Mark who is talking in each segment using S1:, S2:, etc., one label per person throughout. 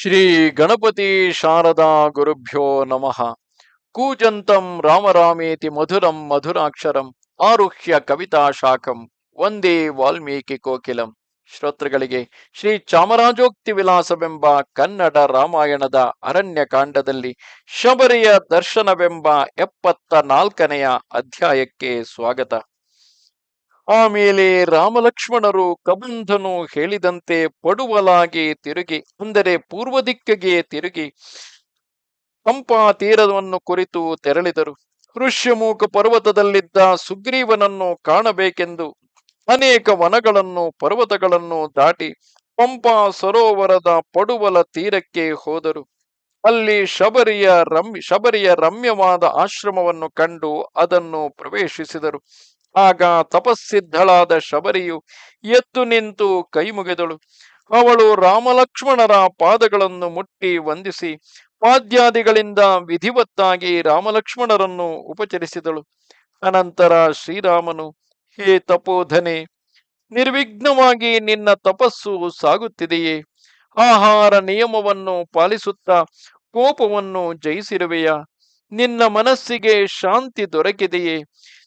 S1: ಶ್ರೀ ಗಣಪತಿ ಶಾರದಾ ಗುರುಭ್ಯೋ ನಮಃ. ಕೂಜಂತಂ ರಾಮರಾಮೇತಿ ಮಧುರಂ ಮಧುರಾಕ್ಷರಂ ಆರುಹ್ಯ ಕವಿತಾ ಶಾಖಂ ಒಂದೇ ವಾಲ್ಮೀಕಿ ಕೋಕಿಲಂ. ಶ್ರೋತೃಗಳಿಗೆ ಶ್ರೀ ಚಾಮರಾಜೋಕ್ತಿ ವಿಲಾಸವೆಂಬ ಕನ್ನಡ ರಾಮಾಯಣದ ಅರಣ್ಯ ಕಾಂಡದಲ್ಲಿ ಶಬರಿಯ ದರ್ಶನವೆಂಬ ಎಪ್ಪತ್ತ ನಾಲ್ಕನೆಯ ಅಧ್ಯಾಯಕ್ಕೆ ಸ್ವಾಗತ. ಆಮೇಲೆ ರಾಮಲಕ್ಷ್ಮಣರು ಕಬಂಧನು ಹೇಳಿದಂತೆ ಪಡುವಲಾಗಿ ತಿರುಗಿ, ಅಂದರೆ ಪೂರ್ವ ದಿಕ್ಕಿಗೆ ತಿರುಗಿ ಪಂಪಾ ತೀರವನ್ನು ಕುರಿತು ತೆರಳಿದರು. ಋಷ್ಯಮೂಕ ಪರ್ವತದಲ್ಲಿದ್ದ ಸುಗ್ರೀವನನ್ನು ಕಾಣಬೇಕೆಂದು ಅನೇಕ ವನಗಳನ್ನು, ಪರ್ವತಗಳನ್ನು ದಾಟಿ ಪಂಪಾ ಸರೋವರದ ಪಡುವಲ ತೀರಕ್ಕೆ ಹೋದರು. ಅಲ್ಲಿ ಶಬರಿಯ ರಮ್ಯ, ಶಬರಿಯ ರಮ್ಯವಾದ ಆಶ್ರಮವನ್ನು ಕಂಡು ಅದನ್ನು ಪ್ರವೇಶಿಸಿದರು. ಆಗ ತಪಸ್ಸಿದ್ಧಳಾದ ಶಬರಿಯು ಎತ್ತು ನಿಂತು ಕೈ ಮುಗಿದಳು. ಅವಳು ರಾಮಲಕ್ಷ್ಮಣರ ಪಾದಗಳನ್ನು ಮುಟ್ಟಿ ವಂದಿಸಿ ಪಾದ್ಯಾದಿಗಳಿಂದ ವಿಧಿವತ್ತಾಗಿ ರಾಮಲಕ್ಷ್ಮಣರನ್ನು ಉಪಚರಿಸಿದಳು. ಅನಂತರ ಶ್ರೀರಾಮನು, ಹೇ ತಪೋಧನೆ, ನಿರ್ವಿಘ್ನವಾಗಿ ನಿನ್ನ ತಪಸ್ಸು ಸಾಗುತ್ತಿದೆಯೇ? ಆಹಾರ ನಿಯಮವನ್ನು ಪಾಲಿಸುತ್ತಾ ಕೋಪವನ್ನು ಜಯಿಸಿರುವೆಯಾ? ನಿನ್ನ ಮನಸ್ಸಿಗೆ ಶಾಂತಿ ದೊರಕಿದೆಯೇ?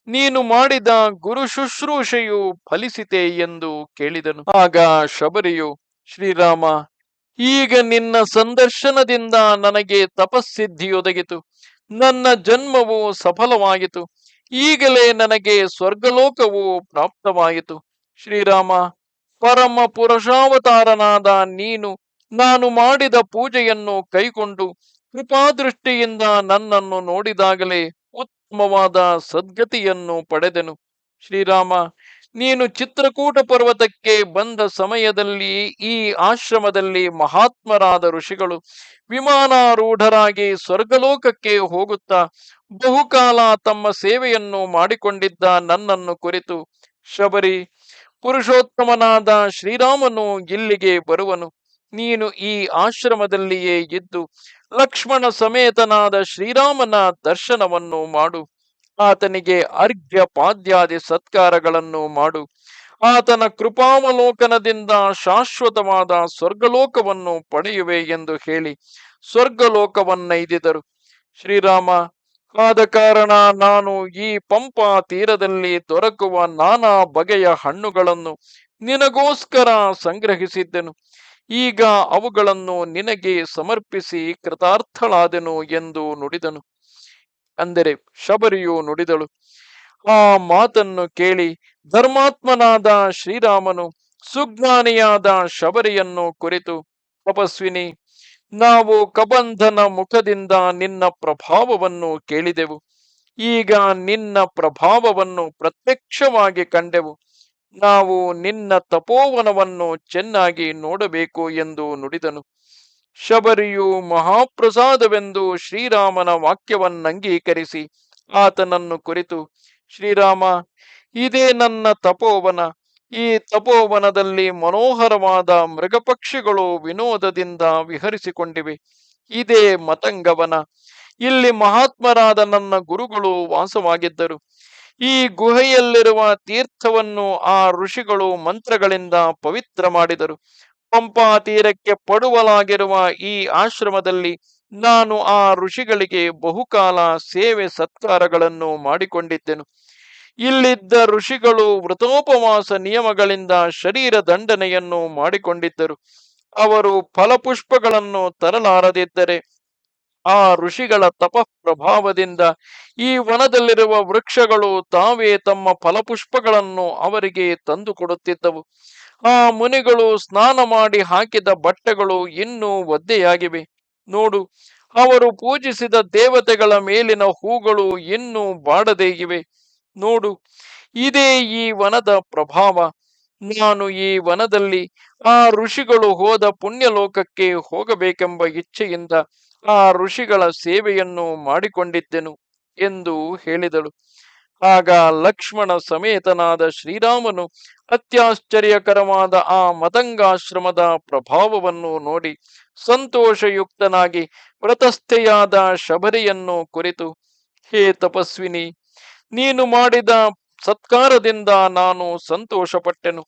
S1: ನೀನು ಮಾಡಿದ ಗುರು ಶುಶ್ರೂಷೆಯು ಫಲಿಸಿತೆ ಎಂದು ಕೇಳಿದನು. ಆಗ ಶಬರಿಯು, ಶ್ರೀರಾಮ, ಈಗ ನಿನ್ನ ಸಂದರ್ಶನದಿಂದ ನನಗೆ ತಪಸ್ಸಿದ್ಧಿಯೊದಗಿತು. ನನ್ನ ಜನ್ಮವು ಸಫಲವಾಯಿತು ಈಗಲೇ ನನಗೆ ಸ್ವರ್ಗಲೋಕವು ಪ್ರಾಪ್ತವಾಯಿತು. ಶ್ರೀರಾಮ, ಪರಮ ಪುರುಷಾವತಾರನಾದ ನೀನು ನಾನು ಮಾಡಿದ ಪೂಜೆಯನ್ನು ಕೈಕೊಂಡು ಕೃಪಾದೃಷ್ಟಿಯಿಂದ ನನ್ನನ್ನು ನೋಡಿದಾಗಲೇ ಉತ್ತಮವಾದ ಸದ್ಗತಿಯನ್ನು ಪಡೆದೆನು. ಶ್ರೀರಾಮ, ನೀನು ಚಿತ್ರಕೂಟ ಪರ್ವತಕ್ಕೆ ಬಂದ ಸಮಯದಲ್ಲಿ ಈ ಆಶ್ರಮದಲ್ಲಿ ಮಹಾತ್ಮರಾದ ಋಷಿಗಳು ವಿಮಾನಾರೂಢರಾಗಿ ಸ್ವರ್ಗಲೋಕಕ್ಕೆ ಹೋಗುತ್ತಾ ಬಹುಕಾಲ ತಮ್ಮ ಸೇವೆಯನ್ನು ಮಾಡಿಕೊಂಡಿದ್ದ ನನ್ನನ್ನು ಕುರಿತು ಶಬರಿ ಪುರುಷೋತ್ತಮನಾದ ಶ್ರೀರಾಮನು ಇಲ್ಲಿಗೆ ಬರುವನು. ನೀನು ಈ ಆಶ್ರಮದಲ್ಲಿಯೇ ಇದ್ದು ಲಕ್ಷ್ಮಣ ಸಮೇತನಾದ ಶ್ರೀರಾಮನ ದರ್ಶನವನ್ನು ಮಾಡು. ಆತನಿಗೆ ಅರ್ಘ್ಯ ಪಾದ್ಯಾದಿ ಸತ್ಕಾರಗಳನ್ನು ಮಾಡು. ಆತನ ಕೃಪಾವಲೋಕನದಿಂದ ಶಾಶ್ವತವಾದ ಸ್ವರ್ಗಲೋಕವನ್ನು ಪಡೆಯುವೆ ಎಂದು ಹೇಳಿ ಸ್ವರ್ಗಲೋಕವನ್ನೈದಿದರು. ಶ್ರೀರಾಮ ಆದ ಕಾರಣ ನಾನು ಈ ಪಂಪಾ ತೀರದಲ್ಲಿ ದೊರಕುವ ನಾನಾ ಬಗೆಯ ಹಣ್ಣುಗಳನ್ನು ನಿನಗೋಸ್ಕರ ಸಂಗ್ರಹಿಸಿದ್ದೆನು. ಈಗ ಅವುಗಳನ್ನು ನಿನಗೆ ಸಮರ್ಪಿಸಿ ಕೃತಾರ್ಥಳಾದೆನು ಎಂದು ನುಡಿದನು. ಅಂದರೆ ಶಬರಿಯು ನುಡಿದಳು. ಆ ಮಾತನ್ನು ಕೇಳಿ ಧರ್ಮಾತ್ಮನಾದ ಶ್ರೀರಾಮನು ಸುಜ್ಞಾನಿಯಾದ ಶಬರಿಯನ್ನು ಕುರಿತು, ತಪಸ್ವಿನಿ, ನಾವು ಕಬಂಧನ ಮುಖದಿಂದ ನಿನ್ನ ಪ್ರಭಾವವನ್ನು ಕೇಳಿದೆವು. ಈಗ ನಿನ್ನ ಪ್ರಭಾವವನ್ನು ಪ್ರತ್ಯಕ್ಷವಾಗಿ ಕಂಡೆವು. ನಾವು ನಿನ್ನ ತಪೋವನವನ್ನು ಚೆನ್ನಾಗಿ ನೋಡಬೇಕು ಎಂದು ನುಡಿದನು. ಶಬರಿಯು ಮಹಾಪ್ರಸಾದವೆಂದು ಶ್ರೀರಾಮನ ವಾಕ್ಯವನ್ನಂಗೀಕರಿಸಿ ಆತನನ್ನು ಕುರಿತು, ಶ್ರೀರಾಮ, ಇದೇ ನನ್ನ ತಪೋವನ. ಈ ತಪೋವನದಲ್ಲಿ ಮನೋಹರವಾದ ಮೃಗಪಕ್ಷಿಗಳು ವಿನೋದದಿಂದ ವಿಹರಿಸಿಕೊಂಡಿವೆ. ಇದೇ ಮತಂಗವನ. ಇಲ್ಲಿ ಮಹಾತ್ಮರಾದ ನನ್ನ ಗುರುಗಳು ವಾಸವಾಗಿದ್ದರು. ಈ ಗುಹೆಯಲ್ಲಿರುವ ತೀರ್ಥವನ್ನು ಆ ಋಷಿಗಳು ಮಂತ್ರಗಳಿಂದ ಪವಿತ್ರ ಮಾಡಿದರು. ಪಂಪಾ ತೀರಕ್ಕೆ ಪಡುವಲಾಗಿರುವ ಈ ಆಶ್ರಮದಲ್ಲಿ ನಾನು ಆ ಋಷಿಗಳಿಗೆ ಬಹುಕಾಲ ಸೇವೆ ಸತ್ಕಾರಗಳನ್ನು ಮಾಡಿಕೊಂಡಿದ್ದೆನು. ಇಲ್ಲಿದ್ದ ಋಷಿಗಳು ವ್ರತೋಪವಾಸ ನಿಯಮಗಳಿಂದ ಶರೀರ ದಂಡನೆಯನ್ನು ಮಾಡಿಕೊಂಡಿದ್ದರು. ಅವರು ಫಲಪುಷ್ಪಗಳನ್ನು ತರಲಾರದಿದ್ದರೆ ಆ ಋಷಿಗಳ ತಪ ಪ್ರಭಾವದಿಂದ ಈ ವನದಲ್ಲಿರುವ ವೃಕ್ಷಗಳು ತಾವೇ ತಮ್ಮ ಫಲಪುಷ್ಪಗಳನ್ನು ಅವರಿಗೆ ತಂದು ಕೊಡುತ್ತಿದ್ದವು ಆ ಮುನಿಗಳು ಸ್ನಾನ ಮಾಡಿ ಹಾಕಿದ ಬಟ್ಟೆಗಳು ಇನ್ನೂ ಒದ್ದೆಯಾಗಿವೆ. ನೋಡು, ಅವರು ಪೂಜಿಸಿದ ದೇವತೆಗಳ ಮೇಲಿನ ಹೂಗಳು ಇನ್ನೂ ಬಾಡದೇ ಇವೆ ನೋಡು, ಇದೇ ಈ ವನದ ಪ್ರಭಾವ. ನಾನು ಈ ವನದಲ್ಲಿ ಆ ಋಷಿಗಳು ಹೋದ ಪುಣ್ಯಲೋಕಕ್ಕೆ ಹೋಗಬೇಕೆಂಬ ಇಚ್ಛೆಯಿಂದ ಆ ಋಷಿಗಳ ಸೇವೆಯನ್ನು ಮಾಡಿಕೊಂಡಿದ್ದೆನು ಎಂದು ಹೇಳಿದಳು. ಆಗ ಲಕ್ಷ್ಮಣ ಸಮೇತನಾದ ಶ್ರೀರಾಮನು ಅತ್ಯಾಶ್ಚರ್ಯಕರವಾದ ಆ ಮತಂಗಾಶ್ರಮದ ಪ್ರಭಾವವನ್ನು ನೋಡಿ ಸಂತೋಷಯುಕ್ತನಾಗಿ ವ್ರತಸ್ಥೆಯಾದ ಶಬರಿಯನ್ನು ಕುರಿತು, ಹೇ ತಪಸ್ವಿನಿ, ನೀನು ಮಾಡಿದ ಸತ್ಕಾರದಿಂದ ನಾನು ಸಂತೋಷಪಟ್ಟೆನು.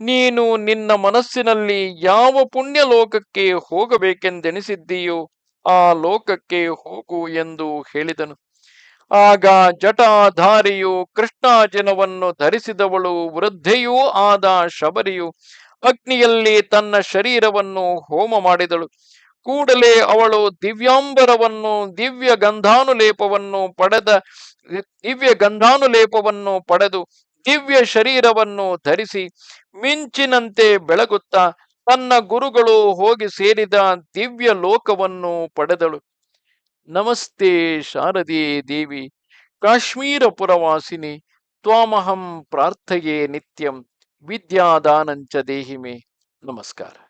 S1: ನೀನು ನಿನ್ನ ಮನಸ್ಸಿನಲ್ಲಿ ಯಾವ ಪುಣ್ಯ ಲೋಕಕ್ಕೆ ಹೋಗಬೇಕೆಂದೆನಿಸಿದ್ದೀಯೋ ಆ ಲೋಕಕ್ಕೆ ಹೋಗು ಎಂದು ಹೇಳಿದನು. ಆಗ ಜಟಾಧಾರಿಯು ಕೃಷ್ಣಾಜನವನ್ನು ಧರಿಸಿದವಳು, ವೃದ್ಧೆಯೂ ಆದ ಶಬರಿಯು ಅಗ್ನಿಯಲ್ಲಿ ತನ್ನ ಶರೀರವನ್ನು ಹೋಮ ಮಾಡಿದಳು. ಕೂಡಲೇ ಅವಳು ದಿವ್ಯಾಂಬರವನ್ನು, ದಿವ್ಯ ಗಂಧಾನುಲೇಪವನ್ನು ಪಡೆದ, ದಿವ್ಯ ಗಂಧಾನುಲೇಪವನ್ನು ಪಡೆದು ದಿವ್ಯ ಶರೀರವನ್ನು ಧರಿಸಿ ಮಿಂಚಿನಂತೆ ಬೆಳಗುತ್ತಾ ತನ್ನ ಗುರುಗಳು ಹೋಗಿ ಸೇರಿದ ದಿವ್ಯ ಲೋಕವನ್ನು ಪಡೆದಳು. ನಮಸ್ತೆ ಶಾರದೆ ದೇವಿ ಕಾಶ್ಮೀರ ಪುರವಾಸಿನಿ ತ್ವಾಮಹಂ ಪ್ರಾರ್ಥಯೇ ನಿತ್ಯಂ, ವಿದ್ಯಾದಾನಂಚ ದೇಹಿಮೆ. ನಮಸ್ಕಾರ.